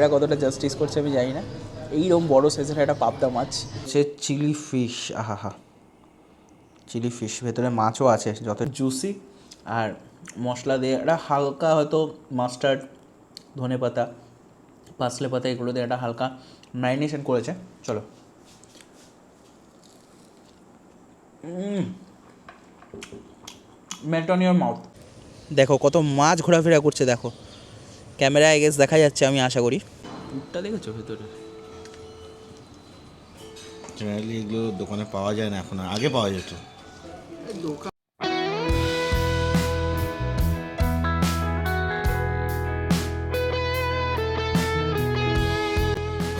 Camera কতটা justice করছে আমি জানি না। এইরকম বড় সাইজের একটা পাবদা মাছ সে চিলি ফিশ আহা চিলি ফিশ ভেতরে মাছও আছে, যত জুসি আর মশলা দিয়ে একটা হালকা হয়তো মাস্টার্ড ধনে পাতা পাসলে পাতা, এগুলো দিয়ে একটা হালকা ম্যারিনেশন করেছে। চলো। অন ইয়োর মাউথ দেখো, কত মাছ ঘোরাফেরা করছে, দেখো। ক্যামেরায় গেস দেখা যাচ্ছে আমি আশা করি। পুরটা দেখেছ ভেতরে? জেনারেলি এগুলো দোকানে পাওয়া যায় না এখন আর। আগে পাওয়া যেত।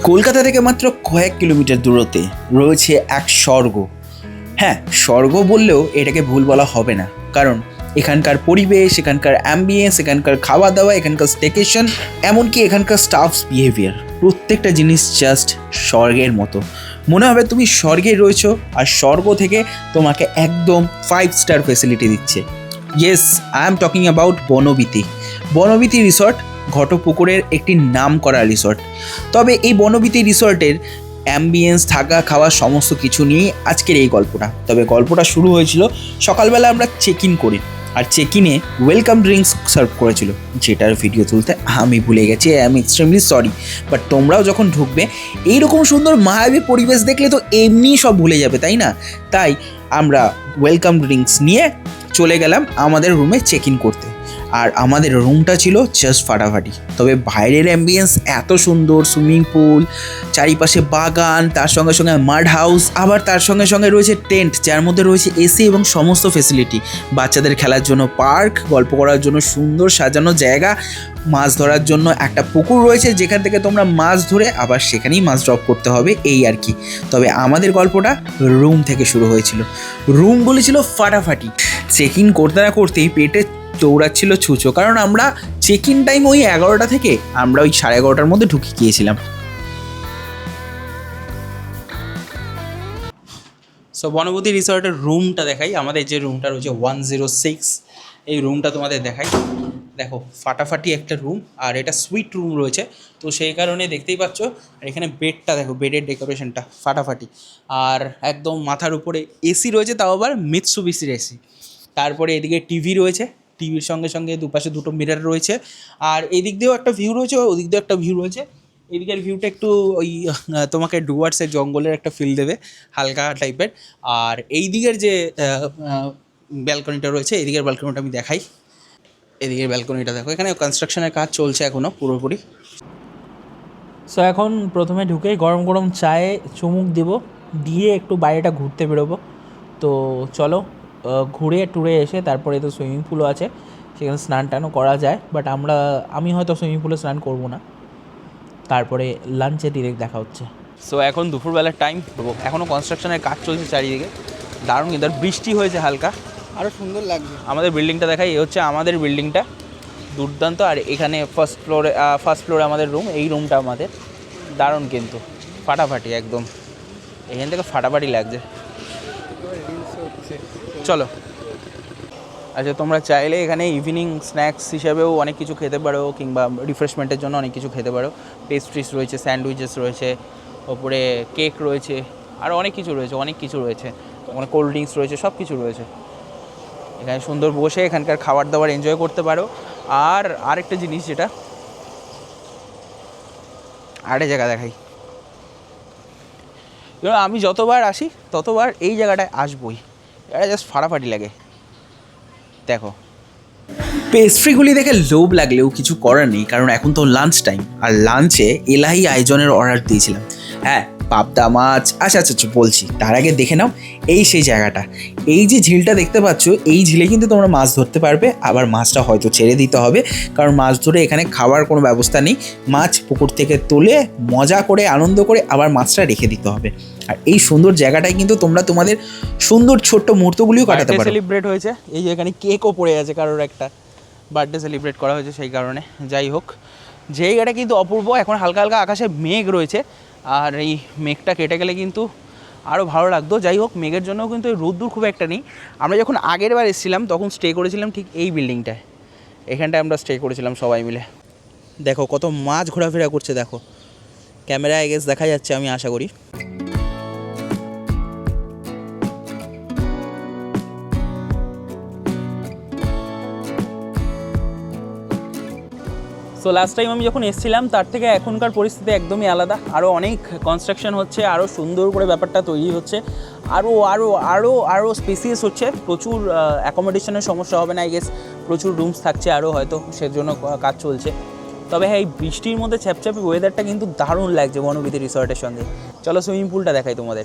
কলকাতা থেকে মাত্র কয়েক কিলোমিটার দূরত্বে রয়েছে এক স্বর্গ। হ্যাঁ স্বর্গ বললেও এটাকে ভুল বলা হবে না কারণ এখানকার পরিবেশ, এখানকার অ্যাম্বিয়েন্স এখানকার খাওয়া দাওয়া এখানকার স্টেকেশন এমনকি এখানকার স্টাফস বিহেভিয়ার প্রত্যেকটা জিনিস জাস্ট স্বর্গের মতো। মনে হবে তুমি স্বর্গে রয়েছো আর স্বর্গ থেকে তোমাকে একদম ফাইভ স্টার ফেসিলিটি দিচ্ছে। Yes I am talking about Bonbithi. Bonbithi resort ঘটপুকুরের একটি নাম করা রিসর্ট তবে এই বনবিতি রিসর্টের অ্যাম্বিয়েন্স থাকা, খাওয়া সমস্ত কিছু নিয়ে আজকের এই গল্পটা। তবে গল্পটা শুরু হয়েছিল সকালবেলা আমরা চেক ইন করি। আর চেক ইনে ওয়েলকাম ড্রিঙ্কস সার্ভ করেছিল, যেটার ভিডিও তুলতে আমি ভুলে গেছি I am extremely sorry but তোমরাও যখন ঢুকবে, এইরকম সুন্দর মায়াবী পরিবেশ দেখলে তো এমনি সব ভুলে যাবে, তাই না? তাই আমরা ওয়েলকাম ড্রিঙ্কস নিয়ে চলে গেলাম আমাদের রুমে চেক ইন করতে। আর আমাদের রুমটা ছিল জাস্ট ফাটাফাটি। তবে বাইরের অ্যাম্বিয়েন্স এত সুন্দর সুইমিং পুল চারিপাশে বাগান, তার সঙ্গে সঙ্গে মাড হাউস আবার তার সঙ্গে সঙ্গে রয়েছে টেন্ট যার মধ্যে রয়েছে এসি এবং সমস্ত ফেসিলিটি বাচ্চাদের খেলার জন্য পার্ক গল্প করার জন্য সুন্দর সাজানো জায়গা, মাছ ধরার জন্য একটা পুকুর রয়েছে, যেখান থেকে তোমরা মাছ ধরে আবার সেখানেই মাছ ড্রপ করতে হবে, এই আর কি। তবে আমাদের গল্পটা রুম থেকে শুরু হয়েছিল। রুমগুলি ছিল ফাটাফাটি। চেক ইন করতে না করতেই পেটে দৌড়াচ্ছিল ছুঁচো। কারণ আমরা চেক ইন টাইম ওই এগারোটা থেকে আমরা ওই সাড়ে এগারোটার মধ্যে ঢুকে গিয়েছিলাম। সো বনবতী রিসর্টের রুমটা দেখাই। আমাদের যে রুমটা রয়েছে ওয়ান জিরো সিক্স এই রুমটা তোমাদের দেখাই। দেখো, ফাটাফাটি একটা রুম আর এটা সুইট রুম রয়েছে। তো সেই কারণে দেখতেই পাচ্ছ, আর এখানে বেডটা দেখো বেডের ডেকোরেশনটা ফাটাফাটি। আর একদম মাথার উপরে এসি রয়েছে, তাও আবার মিৎসুবিসির এসি তারপরে এদিকে টিভি রয়েছে। টিভির সঙ্গে সঙ্গে দুপাশে দুটো মিরার রয়েছে। আর এই দিক দিয়েও একটা ভিউ রয়েছে, ওদিক দিয়েও একটা ভিউ রয়েছে। এদিকের ভিউটা একটু ওই, তোমাকে ডুয়ার্সের জঙ্গলের একটা ফিল দেবে, হালকা টাইপের আর এই দিকের যে ব্যালকনিটা রয়েছে, এদিকের ব্যালকনিটা আমি দেখাই। এদিকের ব্যালকনিটা দেখো, এখানে কনস্ট্রাকশনের কাজ চলছে এখনও পুরোপুরি। সো এখন প্রথমে ঢুকে গরম গরম চায়ে চুমুক দেব, দিয়ে একটু বাইরেটা ঘুরতে বেরোবো। তো চলো ঘুরে টুরে এসে তারপরে তো সুইমিং পুলও আছে সেখানে স্নান টানও করা যায় বাট আমরা আমি হয়তো সুইমিং পুলে স্নান করব না। তারপরে লাঞ্চে ডিরেক্ট দেখা হচ্ছে। সো এখন দুপুরবেলার টাইম এখনও কনস্ট্রাকশনের কাজ চলছে চারিদিকে। দারুণ কিন্তু বৃষ্টি হয়েছে হালকা। আরও সুন্দর লাগবে আমাদের বিল্ডিংটা দেখাই এই হচ্ছে আমাদের বিল্ডিংটা দুর্দান্ত আর এখানে ফার্স্ট ফ্লোরে ফার্স্ট ফ্লোরে আমাদের রুম এই রুমটা আমাদের। দারুণ কিন্তু ফাটাফাটি একদম। এখান থেকে ফাটাফাটি লাগছে। চলো। আচ্ছা তোমরা চাইলে এখানে ইভিনিং স্ন্যাক্স হিসেবেও অনেক কিছু খেতে পারো, কিংবা রিফ্রেশমেন্টের জন্য অনেক কিছু খেতে পারো। পেস্ট্রিস রয়েছে স্যান্ডউইচেস রয়েছে, ওপরে কেক রয়েছে, আর অনেক কিছু রয়েছে, অনেক কিছু রয়েছে। মানে কোল্ড ড্রিঙ্কস রয়েছে, সব কিছু রয়েছে। এখানে সুন্দর বসে এখানকার খাবার দাবার এনজয় করতে পারো। আর আরেকটা জিনিস যেটা আরে জায়গা দেখাই। আমি যতবার আসি, ততবার এই জায়গাটায় আসবই। এটা জাস্ট ফাটাফাটি লাগে। দেখো। পেস্ট্রিগুলি দেখে লোভ লাগলেও কিছু করার নেই, কারণ এখন তো লাঞ্চ টাইম আর লাঞ্চে এলাহি আয়োজনের অর্ডার দিয়েছিলাম। হ্যাঁ পাবদা মাছ। আচ্ছা আচ্ছা আচ্ছা বলছি, তার আগে দেখে নাও এই সেই জায়গাটা। এই যে ঝিলটা দেখতে পাচ্ছ, এই ঝিলে কিন্তু তোমরা মাছ ধরতে পারবে, আবার মাছটা হয়তো ছেড়ে দিতে হবে, কারণ মাছ ধরে এখানে খাওয়ার কোনো ব্যবস্থা নেই। মাছ পুকুর থেকে তুলে মজা করে, আনন্দ করে আবার মাছটা রেখে দিতে হবে। আর এই সুন্দর জায়গাটায় কিন্তু তোমরা তোমাদের সুন্দর ছোট্ট মুহূর্তগুলিও কাটাতে পারো। সেলিব্রেট হয়েছে। এই যে এখানে কেকও পড়ে আছে কারোর একটা। বার্থডে সেলিব্রেট করা হয়েছে সেই কারণে। যাই হোক জায়গাটা কিন্তু অপূর্ব। এখন হালকা হালকা আকাশে মেঘ রয়েছে। আর এই মেঘটা কেটে গেলে কিন্তু আরও ভালো লাগতো। যাই হোক মেঘের জন্যও কিন্তু এই রোদ্দুর খুব একটা নেই। আমরা যখন আগের বার এসেছিলাম তখন স্টে করেছিলাম ঠিক এই বিল্ডিংটায় এখানটায় আমরা স্টে করেছিলাম সবাই মিলে। দেখো কত মাছ ঘোরাফেরা করছে দেখো। ক্যামেরায় গেস দেখা যাচ্ছে আমি আশা করি। সো লাস্ট টাইম আমি যখন এসেছিলাম, তার থেকে এখনকার পরিস্থিতি একদমই আলাদা। আরও অনেক কনস্ট্রাকশন হচ্ছে আরও সুন্দর করে ব্যাপারটা তৈরি হচ্ছে আরও আরও আরও আরও স্পেসিয়াস হচ্ছে। প্রচুর অ্যাকোমোডেশনের সমস্যা হবে না আই গেস প্রচুর রুমস থাকছে আরও হয়তো সেজন্য কাজ চলছে। তবে হ্যাঁ এই বৃষ্টির মধ্যে ছ্যাপছ্যাপে ওয়েদারটা কিন্তু দারুণ লাগছে বনবিধি রিসর্টের সঙ্গে। চলো সুইমিং পুলটা দেখাই তোমাদের।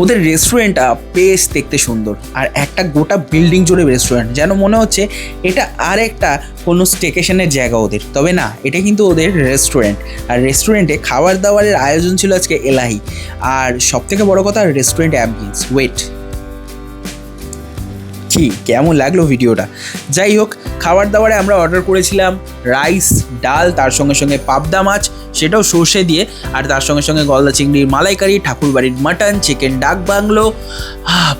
ওদের রেস্টুরেন্টটা বেশ দেখতে সুন্দর। আর একটা গোটা বিল্ডিং জুড়ে রেস্টুরেন্ট যেন মনে হচ্ছে এটা আর একটা কোনো স্টেকেশনের জায়গা ওদের। তবে না, এটা কিন্তু ওদের রেস্টুরেন্ট আর রেস্টুরেন্টে খাবার দাবারের আয়োজন ছিল আজকে এলাহি। আর সবথেকে বড় কথা রেস্টুরেন্ট অ্যাম্বিয়েন্স ওয়েট কি, কেমন লাগল ভিডিওটা? যাই হোক, খাবার দাবারে আমরা অর্ডার করেছিলাম রাইস ডাল, তার সঙ্গে সঙ্গে পাবদা মাছ সেটাও সর্ষে দিয়ে, আর তার সঙ্গে সঙ্গে গলদা চিংড়ির মালাইকারি, ঠাকুরবাড়ির মাটন চিকেন ডাক বাংলো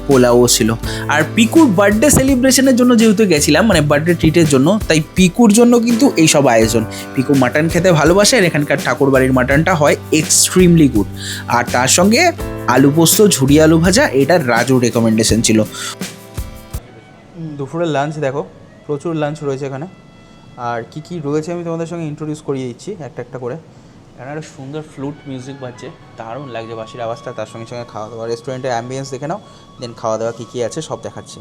পোলাও ছিল। আর পিকুর বার্থডে সেলিব্রেশনের জন্য যেহেতু গেছিলাম মানে বার্থডে ট্রিটের জন্য, তাই পিকুর জন্য কিন্তু এই সব আয়োজন। পিকু মাটন খেতে ভালোবাসে, আর এখানকার ঠাকুরবাড়ির মাটনটা হয় এক্সট্রিমলি গুড আর তার সঙ্গে আলু পোস্ত ঝুড়ি আলু ভাজা, এটা রাজুর রেকমেন্ডেশন ছিল। দুপুরের লাঞ্চ দেখো, প্রচুর লাঞ্চ রয়েছে এখানে। আর কি কি রয়েছে আমি তোমাদের সঙ্গে ইন্ট্রোডিউস করিয়ে দিচ্ছি, একটা একটা করে। এখানে একটা সুন্দর ফ্লুট মিউজিক বাজছে, দারুণ লাগছে বাসির আওয়াজটা, তার সঙ্গে সঙ্গে খাওয়া দাওয়া। রেস্টুরেন্টের অ্যাম্বিয়েন্স দেখে নাও দেন খাওয়া দাওয়া কী কী আছে, সব দেখাচ্ছি।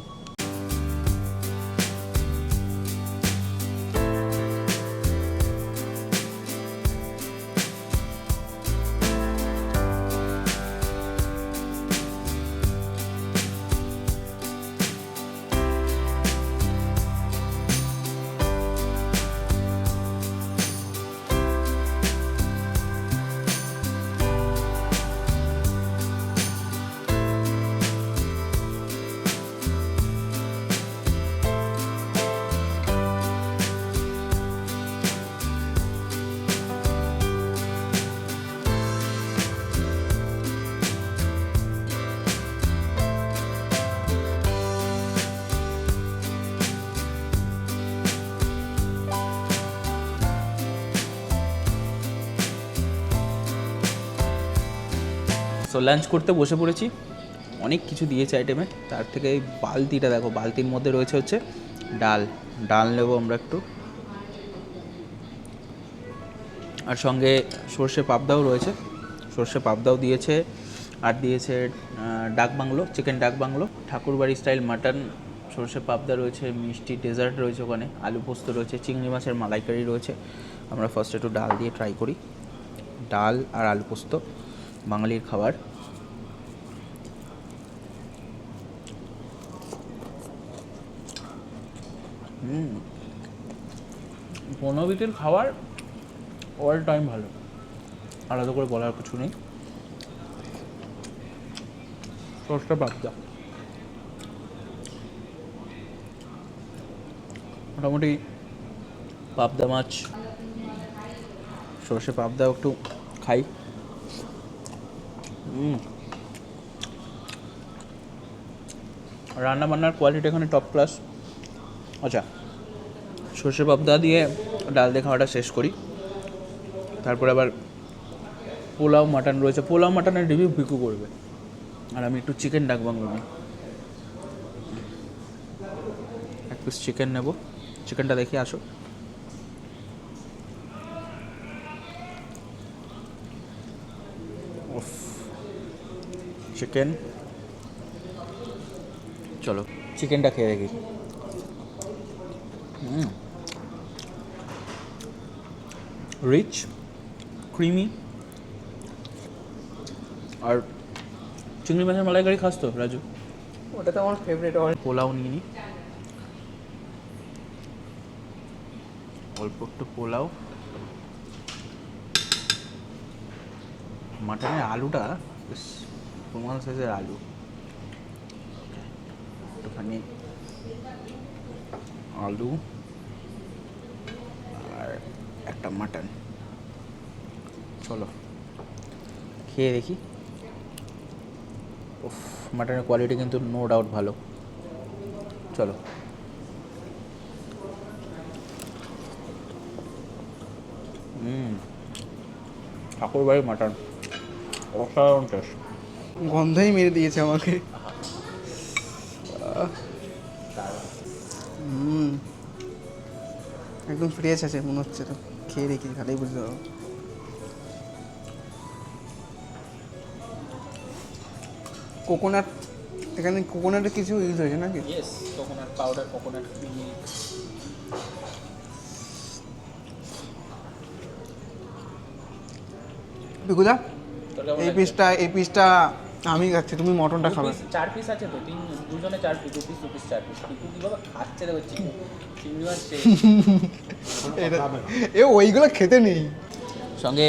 সো লাঞ্চ করতে বসে পড়েছি। অনেক কিছু দিয়েছে আইটেমে তার থেকে এই বালতিটা দেখো, বালতির মধ্যে রয়েছে হচ্ছে ডাল। ডাল নেব আমরা একটু। আর সঙ্গে সর্ষে পাবদাও রয়েছে। সর্ষে পাবদাও দিয়েছে। আর দিয়েছে dak bungalow chicken dak bungalow. ঠাকুরবাড়ি স্টাইল মাটন সর্ষে পাবদা রয়েছে, মিষ্টি ডেজার্ট রয়েছে ওখানে। আলু পোস্ত রয়েছে, চিংড়ি মাছের মালাইকারি রয়েছে। আমরা ফার্স্ট একটু ডাল দিয়ে ট্রাই করি। ডাল আর আলু পোস্ত। বাঙালির খাবার। হুম। বনবিটির খাবার অল টাইম ভালো। আলাদা করে বলার কিছু নেই। সসটা পাবদা মোটামুটি পাবদা মাছ, সর্ষে পাবদাও একটু খাই। রান্না বান্নার কোয়ালিটি এখানে টপ ক্লাস আচ্ছা সর্ষে পাবদা দিয়ে ডাল দিয়ে খাওয়াটা শেষ করি। তারপরে আবার পোলাও মাটন রয়েছে। পোলাও মাটনের রিভিউ বিকু করবে। আর আমি একটু চিকেন ডাক বাংলো নিই এক পিস চিকেন নেব। চিকেনটা দেখে আসো। চিকেন চলো। চিকেনটা খেয়ে দেখি। রিচ ক্রিমি আর চিংড়ি মাছের মালাইকারি খাস তো রাজু? ওটা তো আমার ফেভারিট পোলাও নিয়ে নিই অল্প একটু পোলাও। মাটনের আলুটা বেশ প্রমাণ সাইজের আলু। একটুখানি আলু আর একটা মাটন। চলো, খেয়ে দেখি। উফ, মাটনের কোয়ালিটি কিন্তু নো ডাউট ভালো। চলো। ঠাকুরবাড়ির মাটন। অসাধারণ টেস্ট গন্ধই মেরে দিয়েছে আমাকে। একদম ফ্রেশ আছে মনে হচ্ছে তো। খেয়ে দেখি খালেই বুঝতে পারব। কোকোনাট এখানে কোকোনাটের কিছু ইউজ হয়েছে নাকি? কোকোনাট পাউডার কোকোনাট বিকুদা এই পিসটা এই পিসটা আমি খাচ্ছি তুমি মটনটা খাবে। চার পিস আছে তো তিন দুজনে চার পিস দু পিস দু পিস চার পিস টিকু কীভাবে খাচ্ছে দেখো চিংড়ি। মাছ এ ওইগুলো খেতে নেই। সঙ্গে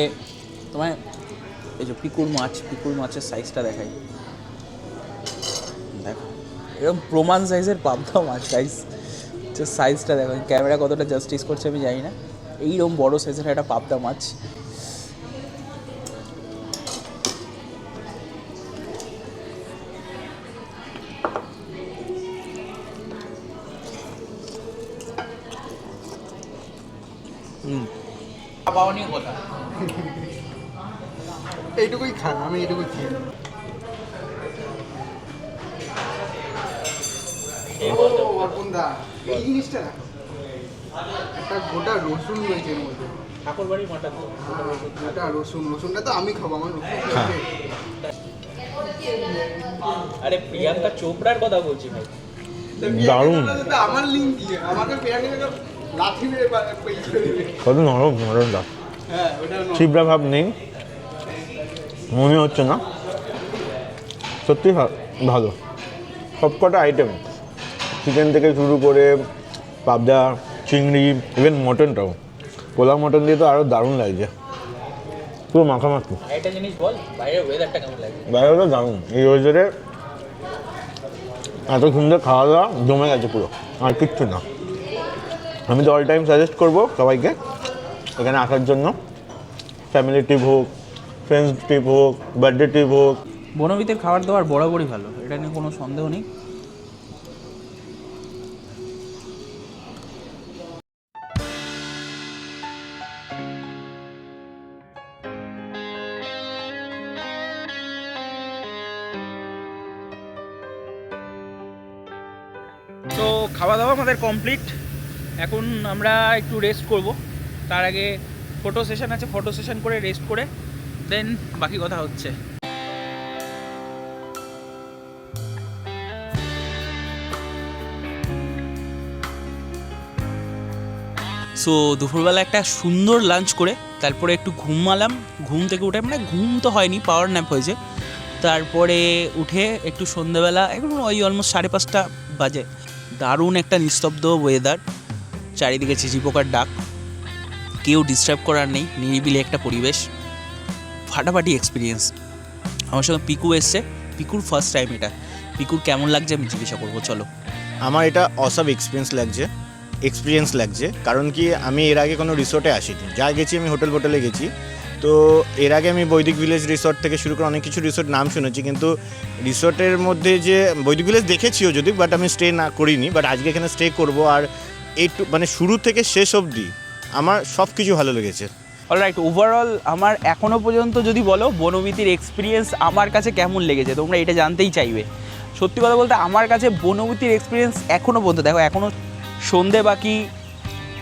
তোমায় এই যে পিকুর মাছ পিকুর মাছের সাইজটা দেখাই। দেখো এরকম প্রমাণ সাইজের পাবদা মাছ সাইজ যে সাইজটা দেখো ক্যামেরা কতটা জাস্টিস করছে আমি জানি না। এইরকম বড় সাইজের একটা পাবদা মাছ। কথা। এইটুকুই খান আমি এইটুকুই খেয়ে অর্পণদা, এই জিনিসটা একটা গোটা রসুন রয়েছে এর মধ্যে। ঠাকুর বাড়ির মাটন গোটা রসুন। রসুনটা তো আমি খাব আমার রসুন আরে প্রিয়াঙ্কা চোপড়ার কথা বলছি ভাই। দারুণ। আমার লিঙ্ক দিয়ে আমাকে কত নরম নরমটা ছিবড়া ভাব নেই। মনে হচ্ছে না। সত্যি ভালো। সবকটা আইটেম চিকেন থেকে শুরু করে পাবদা চিংড়ি ইভেন মটনটাও পোলাও মটন দিয়ে তো আরও দারুণ লাগছে। পুরো মাখামাখি। একটা জিনিস বল বাইরের ওয়েদারটা কেমন লাগে? বাইরেটা দারুণ। এই ওয়েদারে এত সুন্দর খাওয়া দাওয়া জমে গেছে পুরো। আর কিচ্ছু না। আমি তো অল টাইম সাজেস্ট করব সবাইকে এখানে আসার জন্য। ফ্যামিলি ট্রিপ হোক ফ্রেন্ডস ট্রিপ হোক বার্থডে ট্রিপ হোক। বনবিতের খাবার দাবার বরাবরই ভালো এটা নিয়ে কোনো সন্দেহ নেই। তো খাওয়া দাওয়া আমাদের কমপ্লিট এখন আমরা একটু রেস্ট করব। তার আগে ফটো সেশন আছে ফটো সেশন করে রেস্ট করে দেন বাকি কথা হচ্ছে। সো দুপুরবেলা একটা সুন্দর লাঞ্চ করে, তারপরে একটু ঘুমালাম। ঘুম থেকে উঠে মানে ঘুম তো হয়নি পাওয়ার ন্যাপ হয়েছে। তারপরে উঠে একটু সন্ধেবেলা এখন ওই অলমোস্ট সাড়ে পাঁচটা বাজে। দারুণ একটা নিস্তব্ধ ওয়েদার চারিদিকে চিচি পোকার ডাক। কেউ ডিস্টার্ব করার নেই, নিরিবিলি একটা পরিবেশ। ফাটাফাটি এক্সপিরিয়েন্স আমার সঙ্গে পিকু এসছে। পিকুর ফার্স্ট টাইম এটা। পিকুর কেমন লাগছে আমি জিজ্ঞাসা করব, চলো। আমার এটা অসব এক্সপিরিয়েন্স লাগছে। এক্সপিরিয়েন্স লাগছে। কারণ কি, আমি এর আগে কোনো রিসোর্টে আসিনি। যা গেছি আমি হোটেল ফোটেলে গেছি। তো এর আগে আমি বৈদিক ভিলেজ রিসোর্ট থেকে শুরু করে অনেক কিছু রিসোর্ট নাম শুনেছি। কিন্তু রিসোর্টের মধ্যে যে, বৈদিক ভিলেজ দেখেছিও যদি বাট আমি স্টে না করিনি। বাট আজকে এখানে স্টে করব। আর একটু মানে শুরু থেকে শেষ অবধি আমার সব কিছু ভালো লেগেছে। অলরাইট ওভারঅল আমার এখনও পর্যন্ত যদি বলো, বনমিতির এক্সপিরিয়েন্স আমার কাছে কেমন লেগেছে? তোমরা এটা জানতেই চাইবে। সত্যি কথা বলতে আমার কাছে বনমিতির এক্সপিরিয়েন্স এখনও পর্যন্ত, দেখো এখনও সন্ধে বাকি,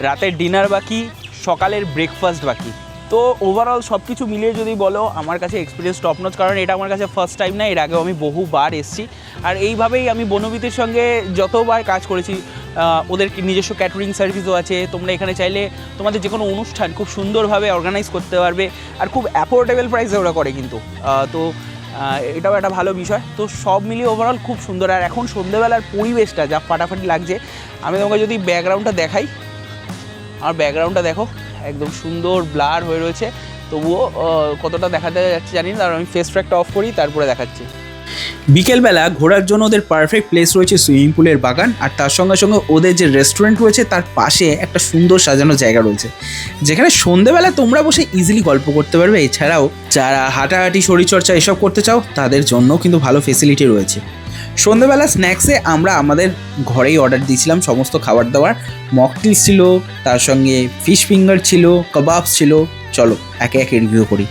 রাতের ডিনার বাকি, সকালের ব্রেকফাস্ট বাকি। তো ওভারঅল সব কিছু মিলিয়ে যদি বলো, আমার কাছে এক্সপিরিয়েন্স টপ নচ কারণ এটা আমার কাছে ফার্স্ট টাইম না, এর আগেও আমি বহুবার এসেছি। আর এইভাবেই আমি বনবিতির সঙ্গে যতবার কাজ করেছি ওদের নিজস্ব ক্যাটারিং সার্ভিসও আছে, তোমরা এখানে চাইলে তোমাদের যে কোনো অনুষ্ঠান খুব সুন্দরভাবে অর্গানাইজ করতে পারবে, আর খুব অ্যাফোর্ডেবল প্রাইসে ওরা করে কিন্তু। তো এটাও একটা ভালো বিষয়। তো সব মিলিয়ে ওভারঅল খুব সুন্দর। আর এখন সন্ধ্যেবেলার পরিবেশটা যা ফাটাফাটি লাগছে, আমি তোমাকে যদি ব্যাকগ্রাউন্ডটা দেখাই, আমার ব্যাকগ্রাউন্ডটা দেখো। একদম সুন্দর ব্লার হয়ে রয়েছে। তবুও কতটা দেখাতে যাচ্ছে জানি না আমি ফেস ট্র্যাকটা অফ করি, তারপরে দেখাচ্ছি। বিকেলবেলা ঘোরার জন্য ওদের পারফেক্ট প্লেস রয়েছে সুইমিং পুলের বাগান, আর তার সঙ্গে সঙ্গে ওদের যে রেস্টুরেন্ট রয়েছে, তার পাশে একটা সুন্দর সাজানো জায়গা রয়েছে। যেখানে সন্ধেবেলা তোমরা বসে ইজিলি গল্প করতে পারবে। এছাড়াও, যারা হাঁটাহাঁটি, শরীরচর্চা এসব করতে চাও, তাদের জন্য কিন্তু ভালো ফেসিলিটি রয়েছে। সন্ধেবেলা স্ন্যাক্সে আমরা আমাদের ঘরেই অর্ডার দিয়েছিলাম সমস্ত খাবার দাবার। মকটেলস ছিল, তার সঙ্গে ফিশ ফিঙ্গার ছিল কাবাবস ছিল। চলো, একে একে রিভিউ করি।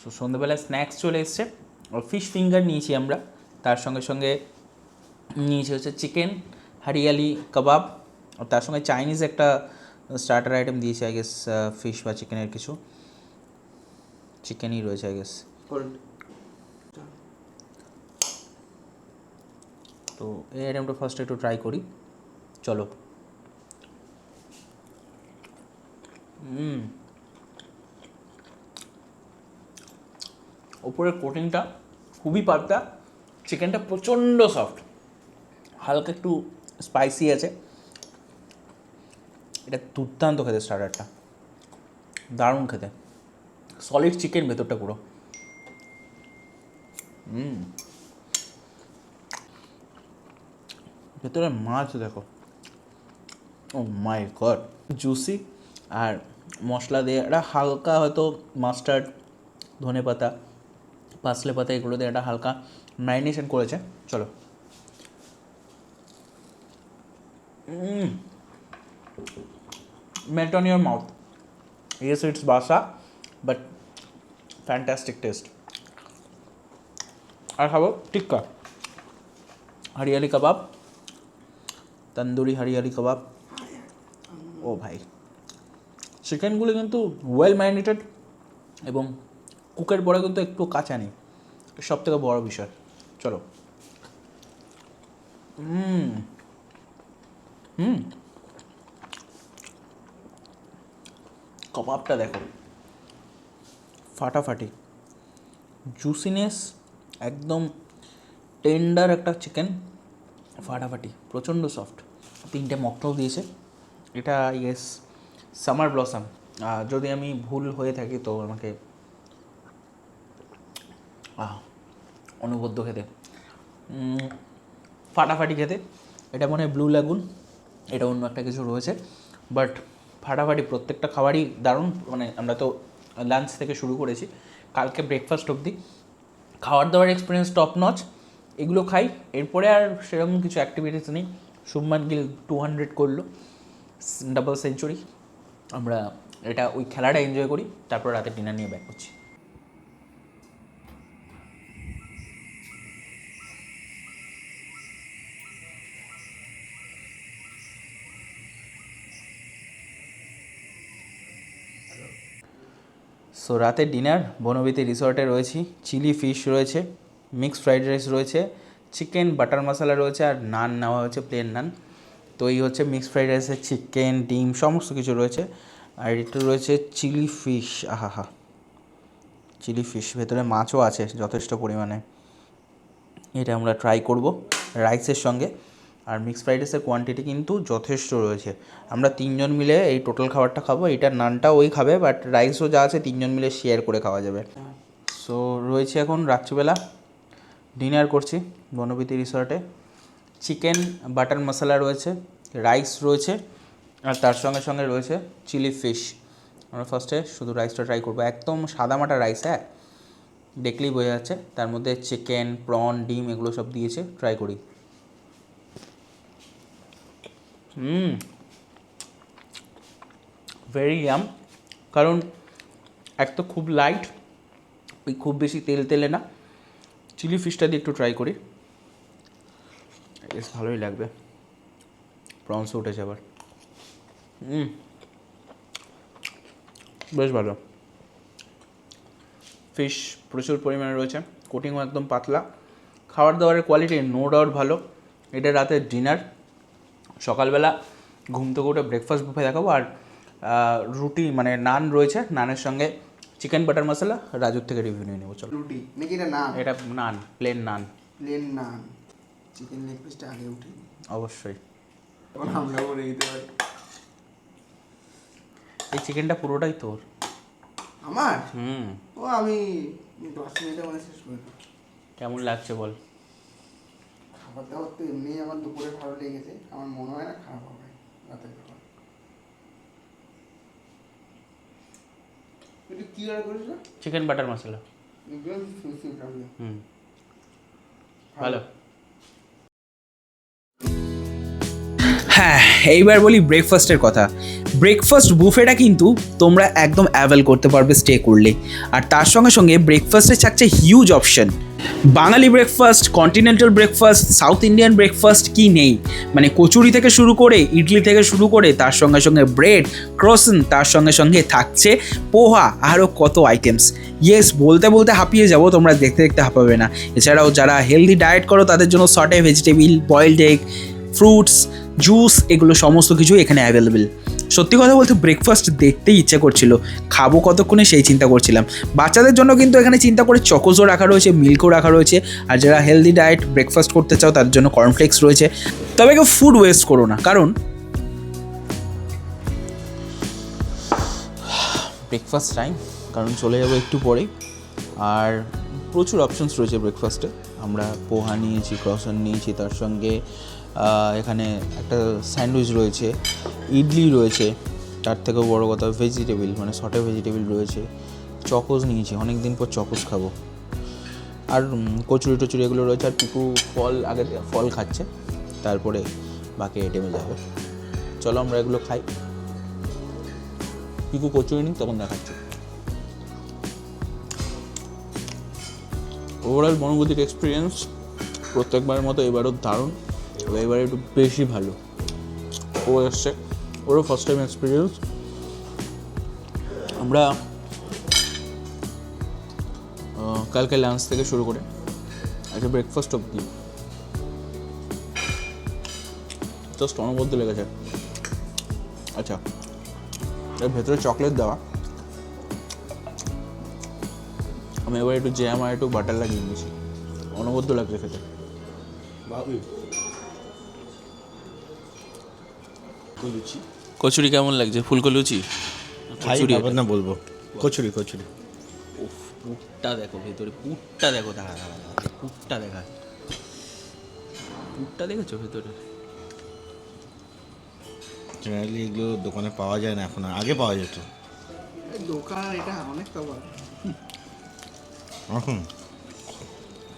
সো সন্ধ্যেবেলায় স্ন্যাক্স চলে এসছে। ফিশ ফিঙ্গার নিয়েছি আমরা। তার সঙ্গে সঙ্গে নিয়েছি হচ্ছে চিকেন হারিয়ালি কাবাব তার সঙ্গে চাইনিজ একটা স্টার্টার আইটেম দিয়েছি আই গেস ফিশ বা চিকেনের কিছু। চিকেনই রয়েছে আই গেস তো এই আইটেমটা ফার্স্ট একটু ট্রাই করি। চলো। হুম। ওপরের কোটিংটা খুবই পাতলা। চিকেনটা প্রচণ্ড সফট হালকা একটু স্পাইসি আছে। এটা দুর্দান্ত খেতে স্টার্টারটা দারুণ খেতে। সলিড চিকেন ভেতরটা পুরো। হুম। ভেতরে মাছ দেখো। ও মাই গড জুসি আর মশলা দিয়ে একটা হালকা হয়তো মাস্টার্ড ধনে পাতা পাসলে পাতা এগুলো দিয়ে একটা হালকা ম্যারিনেশন করেছে। চলো। Melt on your mouth yes it's basa but fantastic taste আর খাব টিক্কা হরিয়ালি কাবাব তন্দুরি হরিয়ালি কাবাব ও ভাই চিকেনগুলো কিন্তু ওয়েল ম্যারিনেটেড এবং কুকের পরে কিন্তু একটু কাঁচা নেই। সব থেকে বড় বিষয়। চলো। হুম। হুম। কবাবটা দেখো। ফাটাফাটি। জুসিনেস, একদম টেন্ডার একটা চিকেন, ফাটাফাটি, প্রচণ্ড সফট। তিনটে মকটাও দিয়েছে। এটা ইয়েস সামার ব্লসাম যদি আমি ভুল হয়ে থাকি তো আমাকে অনুবদ্ধ খেতে। ফাটাফাটি খেতে। এটা মনে হয় ব্লু লাগুন এটা অন্য একটা কিছু রয়েছে। বাট ফাটাফাটি প্রত্যেকটা খাবারই দারুণ মানে আমরা তো লাঞ্চ থেকে শুরু করেছি। কালকে ব্রেকফাস্ট অবধি। খাওয়ার দাওয়ার এক্সপিরিয়েন্স টপ নচ এগুলো খাই। এরপরে আর সেরকম কিছু অ্যাক্টিভিটিস নেই। শুভমান গিল টু হান্ড্রেড করল। ডাবল সেঞ্চুরি আমরা এটা ওই খেলাটা এনজয় করি। তারপর রাতে ডিনার নিয়ে ব্যাক করছি সো রাতের ডিনার বনবিতি রিসর্টে রয়েছি চিলি ফিশ রয়েছে মিক্সড ফ্রাইড রাইস রয়েছে চিকেন বাটার মশলা রয়েছে, আর নান নেওয়া হয়েছে প্লেন নান তো এই হচ্ছে মিক্সড ফ্রাইড রাইসে চিকেন ডিম, সমস্ত কিছু রয়েছে। আর এটা রয়েছে চিলি ফিশ আহা হা চিলি ফিশ ভেতরে মাছও আছে যথেষ্ট পরিমাণে। এটা আমরা ট্রাই করব রাইসের সঙ্গে। আর মিক্স ফ্রাইড রাইসের কোয়ান্টিটি কিন্তু যথেষ্ট রয়েছে। আমরা তিনজন মিলে এই টোটাল খাবারটা খাব এইটার নানটা ওই খাবে বাট রাইসও যা আছে তিনজন মিলে শেয়ার করে খাওয়া যাবে। সো রয়েছে এখন রাত্রিবেলা ডিনার করছি বনবিতি রিসর্টে চিকেন বাটার মশলা রয়েছে রাইস রয়েছে, আর তার সঙ্গে সঙ্গে রয়েছে চিলি ফিশ আমরা ফার্স্টে শুধু রাইসটা ট্রাই করব। একদম সাদামাটা রাইস হ্যাঁ? দেখলেই বোঝা যাচ্ছে। তার মধ্যে চিকেন প্রন ডিম, এগুলো সব দিয়েছে ট্রাই করি। হুম ভেরি ইয়াম কারণ এক তো খুব লাইট ওই খুব বেশি তেল তেলে না। চিলি ফিশটা দিয়ে একটু ট্রাই করি। বেশ ভালোই লাগবে। প্রনসও উঠেছে আবার। হুম বেশ ভালো। ফিশ প্রচুর পরিমাণে রয়েছে। কোটিংও একদম পাতলা। খাবার দাবারের কোয়ালিটি নো ডাউট ভালো। এটা রাতের ডিনার সকালবেলা ঘুম থেকে উঠে ব্রেকফাস্ট বুফে দেখাবো আর রুটি মানে নান রয়েছে নানের সঙ্গে চিকেন বাটার মশলা রাজুর থেকে রিভিউ নিয়ে নেব চলো। রুটি? নাকি এটা নান? এটা naan plain naan. Plain naan. Chicken leg পিসটা আগে উঠে অবশ্যই। তখন আমরা করে দিতে পারি। এই চিকেনটা পুরোটাই তোর। আমার? হুম। ও আমি দশ মিনিটে মানে শেষ করে কেমন লাগছে বল? খাবার দাবার তো এমনি আমার দুপুরে ভালো লেগেছে আমার মনে হয় না খারাপ হবে রাতের খাবার। এটা কি অর্ডার করেছিল চিকেন বাটার মশলা হুম। ভালো। হ্যাঁ এইবার বলি ব্রেকফাস্টের কথা। ব্রেকফাস্ট বুফেটা কিন্তু তোমরা একদম অ্যাভেল করতে পারবে স্টে করলে। আর তার সঙ্গে সঙ্গে ব্রেকফাস্টে থাকছে huge option Bengali breakfast continental breakfast South Indian breakfast কি নেই? মানে কচুরি থেকে শুরু করে, ইডলি থেকে শুরু করে, তার সঙ্গে সঙ্গে ব্রেড ক্রসন তার সঙ্গে সঙ্গে থাকছে পোহা, আরও কত আইটেমস ইয়েস বলতে বলতে হাঁপিয়ে যাব, তোমরা দেখতে দেখতে হাঁপাবে না। এছাড়াও যারা হেলদি ডায়েট করো, তাদের জন্য sauté vegetable boiled egg fruits juice এগুলো সমস্ত কিছু এখানে অ্যাভেলেবেল সত্যি কথা বলতে ব্রেকফাস্ট দেখতেই ইচ্ছে করছিল। খাব কতক্ষণে সেই চিন্তা করছিলাম। বাচ্চাদের জন্য কিন্তু এখানে চিন্তা করে চকোজও রাখা রয়েছে মিল্কও রাখা রয়েছে। আর যারা হেলদি ডায়েট ব্রেকফাস্ট করতে চাও, তার জন্য কর্নফ্লেক্স রয়েছে। তবে কেউ ফুড ওয়েস্ট করো না, কারণ ব্রেকফাস্ট টাইম কারণ চলে যাব একটু পরেই আর প্রচুর অপশনস রয়েছে ব্রেকফাস্টে আমরা পোহা নিয়েছি ক্রসন নিয়েছি, তার সঙ্গে এখানে একটা স্যান্ডউইচ রয়েছে, ইডলি রয়েছে, তার থেকেও বড় কথা ভেজিটেবিল মানে শর্টে ভেজিটেবিল রয়েছে। চকোস নিয়েছি অনেক দিন পর চকোস খাব। আর কচুরি টচুরি এগুলো রয়েছে, আর পিকু ফল আগে ফল খাচ্ছে, তারপরে বাকি আইটেমে যাবে। চলো আমরা এগুলো খাই। পিকু কচুরি নিই তখন দেখাচ্ছি। ওভারঅল বনভূতির এক্সপিরিয়েন্স প্রত্যেকবারের মতো এবারও দারুণ। এবারে একটু বেশি ভালো। ও এসছে। ওরও ফার্স্ট টাইম এক্সপিরিয়েন্স আমরা কালকে লাঞ্চ থেকে শুরু করে আজকে ব্রেকফাস্ট অবধি। জাস্ট অনবদ্য লেগেছে। আচ্ছা এর ভেতরে চকলেট দেওয়া। আমি এবার একটু জ্যাম আর একটু বাটার লাগিয়ে নিয়েছি। অনবদ্য লাগছে খেতে। কচুরি কেমন লাগছে? ফুলকো লুচি কচুরি? না বলব। কচুরি কচুরি। উফ, পুরটা দেখো ভেতরে পুরটা দেখো দাঁড়া দাঁড়া দাঁড়া দেখা। পুরটা দেখেছ ভেতরে? জেনারেলি এগুলো দোকানে পাওয়া যায় না এখন আগে পাওয়া যেত। দোকান এটা অনেক তফাৎ। এখন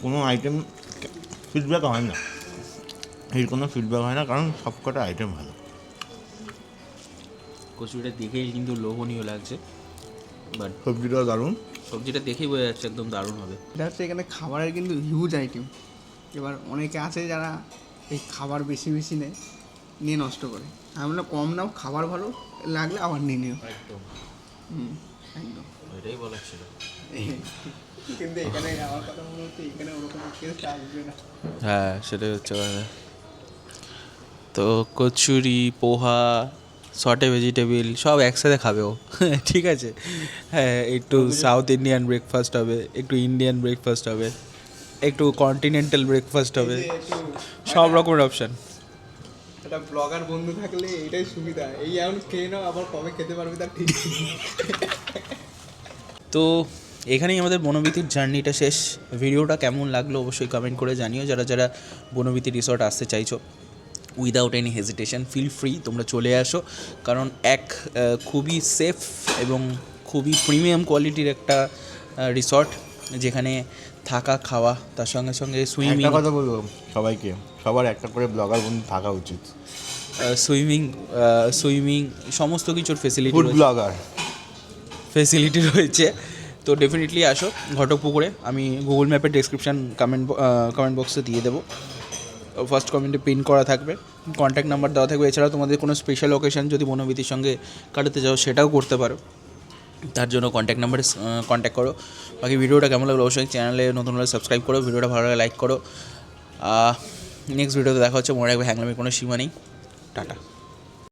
কোনো আইটেম ফিডব্যাক হয় না। এর কোনো ফিডব্যাক হয় না কারণ সব কটা আইটেম ভালো। কচুরিটা দেখেই কিন্তু লোভনীয় লাগছে বাট সবজিটাও দারুণ। সবজিটা দেখেই বোঝা যাচ্ছে একদম দারুণ হবে। এটা হচ্ছে এখানে খাবারের কিন্তু হিউজ আইটেম এবার অনেকে আছে যারা এই খাবার বেশি বেশি নেয় নিয়ে নষ্ট করে। আমি বললাম কম নাও খাবার ভালো লাগলে আবার নিয়ে নিও। একদম। হুম একদম। এটাই বলার ছিল। কিন্তু এখানে আমার কথা মনে হচ্ছে এখানে ওরকম কেউ আসবে না। হ্যাঁ সেটাই হচ্ছে কথা। তো কচুরি পোহা শর্টে ভেজিটেবিল সব একসাথে খাবে ও। ঠিক আছে? হ্যাঁ একটু সাউথ ইন্ডিয়ান ব্রেকফাস্ট হবে একটু ইন্ডিয়ান ব্রেকফাস্ট হবে একটু কন্টিনেন্টাল ব্রেকফাস্ট হবে। সব রকমের অপশান একটা ব্লগার বন্ধু থাকলে এটাই সুবিধা। এই এখন খেয়ে নাও আবার কবে খেতে পারবে তার ঠিক তো এখানেই আমাদের বনবিতির জার্নিটা শেষ। ভিডিওটা কেমন লাগল অবশ্যই কমেন্ট করে জানিও। যারা যারা বনবিতি রিসর্ট আসতে চাইছো without any hesitation feel free তোমরা চলে আসো। কারণ এক খুবই সেফ এবং খুবই প্রিমিয়াম কোয়ালিটির একটা রিসর্ট যেখানে থাকা খাওয়া তার সঙ্গে সঙ্গে সুইমিং একটা কথা বলব সবাইকে। সবার একটা করে ব্লগার বন্ধু থাকা উচিত। সুইমিং সুইমিং সমস্ত কিছুর ফেসিলিটি ফুড ব্লগার ফেসিলিটি রয়েছে। তো ডেফিনেটলি আসো ঘটকপুকুরে আমি গুগল ম্যাপের ডেসক্রিপশান কমেন্ট কমেন্ট বক্সে দিয়ে দেবো। ফার্স্ট কমেন্টে পিন করা থাকবে। কন্ট্যাক্ট নাম্বার দেওয়া থাকবে। এছাড়াও তোমাদের কোনো স্পেশাল ওকেশন যদি বনবিতির সঙ্গে কাটাতে চাও, সেটাও করতে পারো। তার জন্য কন্ট্যাক্ট নাম্বারে কন্ট্যাক্ট করো। বাকি ভিডিওটা কেমন লাগল অবশ্যই চ্যানেলে নতুন হলে সাবস্ক্রাইব করো। ভিডিওটা ভালো লাগে লাইক করো। নেক্সট ভিডিওতে দেখা হচ্ছে। মনে রাখবে হ্যাংলামের কোনো সীমা নেই। টাটা।